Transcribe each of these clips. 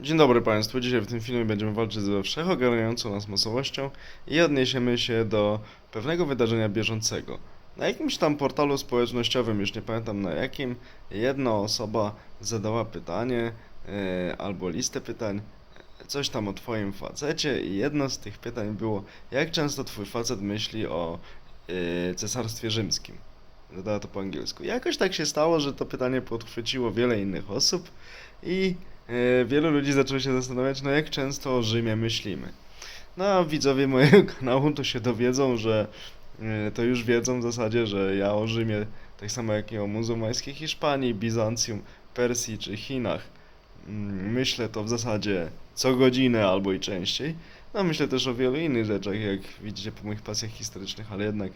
Dzień dobry Państwu. Dzisiaj w tym filmie będziemy walczyć ze wszechogarniającą nas masowością i odniesiemy się do pewnego wydarzenia bieżącego. Na jakimś tam portalu społecznościowym, już nie pamiętam na jakim, jedna osoba zadała pytanie e, albo listę pytań, coś tam o Twoim facecie i jedno z tych pytań było, jak często Twój facet myśli o e, cesarstwie rzymskim. Zadała to po angielsku. Jakoś tak się stało, że to pytanie podchwyciło wiele innych osób i wielu ludzi zaczęło się zastanawiać, no jak często o Rzymie myślimy. No a widzowie mojego kanału to się dowiedzą, że e, to już wiedzą w zasadzie, że ja o Rzymie, tak samo jak i o muzułmańskiej Hiszpanii, Bizancjum, Persji czy Chinach, mm, myślę to w zasadzie co godzinę albo i częściej. No myślę też o wielu innych rzeczach, jak widzicie po moich pasjach historycznych, ale jednak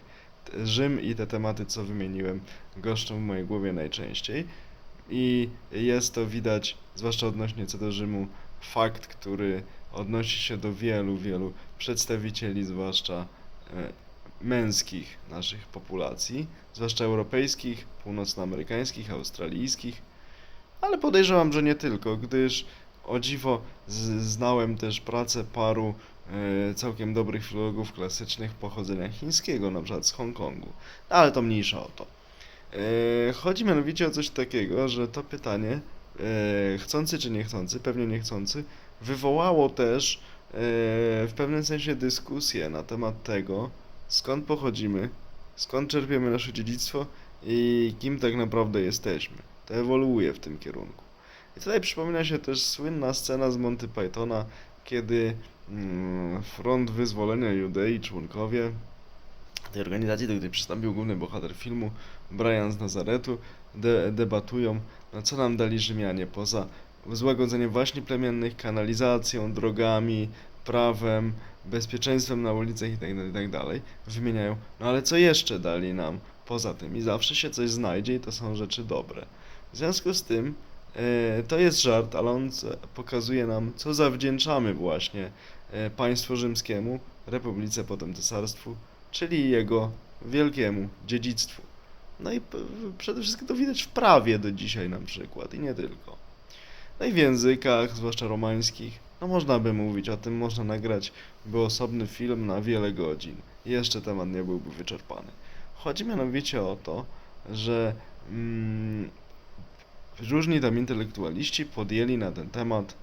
Rzym i te tematy, co wymieniłem, goszczą w mojej głowie najczęściej. I jest to widać, zwłaszcza odnośnie co do Rzymu, fakt, który odnosi się do wielu, wielu przedstawicieli, zwłaszcza e, męskich naszych populacji, zwłaszcza europejskich, północnoamerykańskich, australijskich, ale podejrzewam, że nie tylko, gdyż o dziwo znałem też pracę paru e, całkiem dobrych filologów klasycznych pochodzenia chińskiego, na przykład z Hongkongu. Ale to mniejsza o to. E, Chodzi mianowicie o coś takiego, że to pytanie, e, chcący czy niechcący, pewnie niechcący, wywołało też e, w pewnym sensie dyskusję na temat tego, skąd pochodzimy, skąd czerpiemy nasze dziedzictwo i kim tak naprawdę jesteśmy. To ewoluuje w tym kierunku. I tutaj przypomina się też słynna scena z Monty Pythona, kiedy mm, Front Wyzwolenia Judei, członkowie tej organizacji, do której przystąpił główny bohater filmu, Brian z Nazaretu, de debatują, no co nam dali Rzymianie poza złagodzeniem właśnie plemiennych, kanalizacją, drogami, prawem, bezpieczeństwem na ulicach itd., itd. Wymieniają, no ale co jeszcze dali nam poza tym? I zawsze się coś znajdzie i to są rzeczy dobre. W związku z tym e, to jest żart, ale on pokazuje nam, co zawdzięczamy właśnie e, państwu rzymskiemu, republice, potem cesarstwu, czyli jego wielkiemu dziedzictwu. No i przede wszystkim to widać w prawie do dzisiaj na przykład i nie tylko. No i w językach, zwłaszcza romańskich, no można by mówić o tym, można nagrać by osobny film na wiele godzin. Jeszcze temat nie byłby wyczerpany. Chodzi mianowicie o to, że mm, różni tam intelektualiści podjęli na ten temat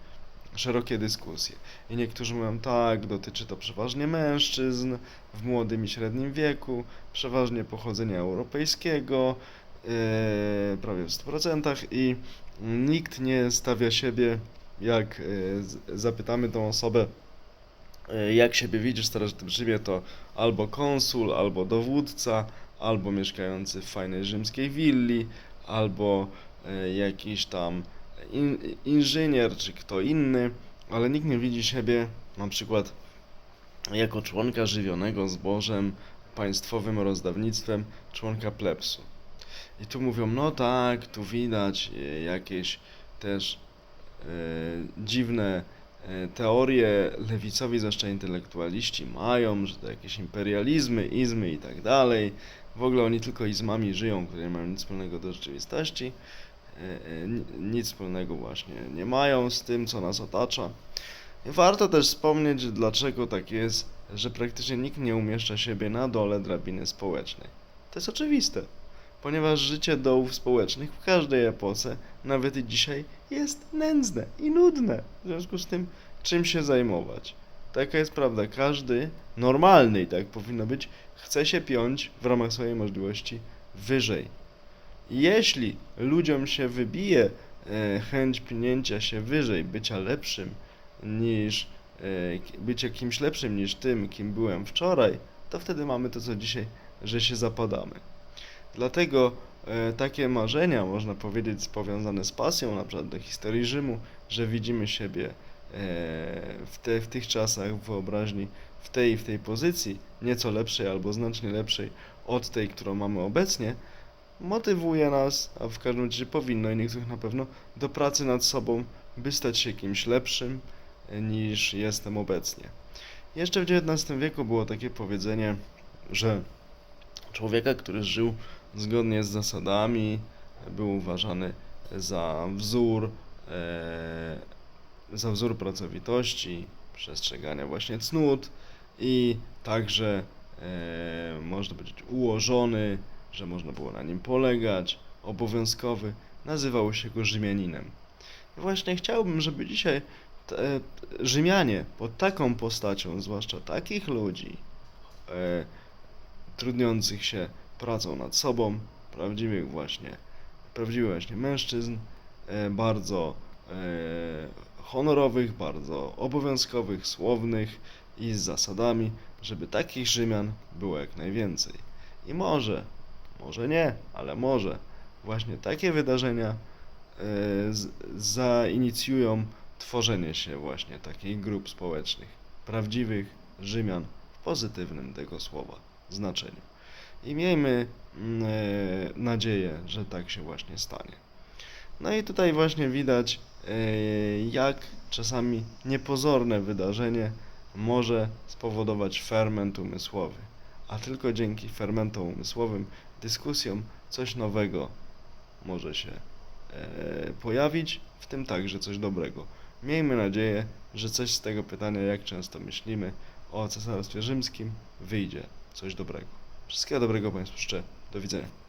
szerokie dyskusje. I niektórzy mówią, tak, dotyczy to przeważnie mężczyzn w młodym i średnim wieku, przeważnie pochodzenia europejskiego, yy, prawie w 100% i nikt nie stawia siebie, jak yy, zapytamy tą osobę, yy, jak siebie widzisz w starożytnym Rzymie, to albo konsul, albo dowódca, albo mieszkający w fajnej rzymskiej willi, albo yy, jakiś tam in, inżynier czy kto inny, ale nikt nie widzi siebie na przykład jako członka żywionego zbożem, państwowym rozdawnictwem, członka plebsu. I tu mówią, no tak, tu widać e, jakieś też e, dziwne e, teorie lewicowi, zwłaszcza intelektualiści, mają, że to jakieś imperializmy, izmy i tak dalej. W ogóle oni tylko izmami żyją, które nie mają nic wspólnego do rzeczywistości. E, e, ni- nic wspólnego właśnie nie mają z tym, co nas otacza. Warto też wspomnieć, dlaczego tak jest, że praktycznie nikt nie umieszcza siebie na dole drabiny społecznej. To jest oczywiste, ponieważ życie dołów społecznych w każdej epoce, nawet i dzisiaj, jest nędzne i nudne. W związku z tym, czym się zajmować? Taka jest prawda. Każdy normalny, i tak powinno być, chce się piąć w ramach swojej możliwości wyżej. Jeśli ludziom się wybije e, chęć pnięcia się wyżej, bycia lepszym niż e, bycie kimś lepszym niż tym, kim byłem wczoraj, to wtedy mamy to co dzisiaj, że się zapadamy. Dlatego e, takie marzenia, można powiedzieć, powiązane z pasją, na przykład do historii Rzymu, że widzimy siebie w, te, w tych czasach w wyobraźni, w tej w tej pozycji, nieco lepszej albo znacznie lepszej od tej, którą mamy obecnie, motywuje nas, a w każdym razie powinno i niektórych na pewno, do pracy nad sobą, by stać się kimś lepszym e, niż jestem obecnie. Jeszcze w XIX wieku było takie powiedzenie, że człowieka, który żył zgodnie z zasadami, był uważany za wzór, e, za wzór pracowitości, przestrzegania właśnie cnót i także e, można powiedzieć ułożony, że można było na nim polegać, obowiązkowy, nazywało się go Rzymianinem. I właśnie chciałbym, żeby dzisiaj te, Rzymianie pod taką postacią, zwłaszcza takich ludzi, e, trudniących się pracą nad sobą, prawdziwych właśnie, prawdziwych właśnie mężczyzn, e, bardzo e, honorowych, bardzo obowiązkowych, słownych i z zasadami, żeby takich Rzymian było jak najwięcej. I może, może nie, ale może właśnie takie wydarzenia e, zainicjują tworzenie się właśnie takich grup społecznych, prawdziwych Rzymian w pozytywnym tego słowa znaczeniu. I miejmy mm, e, nadzieję, że tak się właśnie stanie. No i tutaj właśnie widać, e, jak czasami niepozorne wydarzenie może spowodować ferment umysłowy, a tylko dzięki fermentom umysłowym, dyskusjom, coś nowego może się e, pojawić, w tym także coś dobrego. Miejmy nadzieję, że coś z tego pytania, jak często myślimy o Cesarstwie Rzymskim, wyjdzie coś dobrego. Wszystkiego dobrego Państwu życzę. Do widzenia.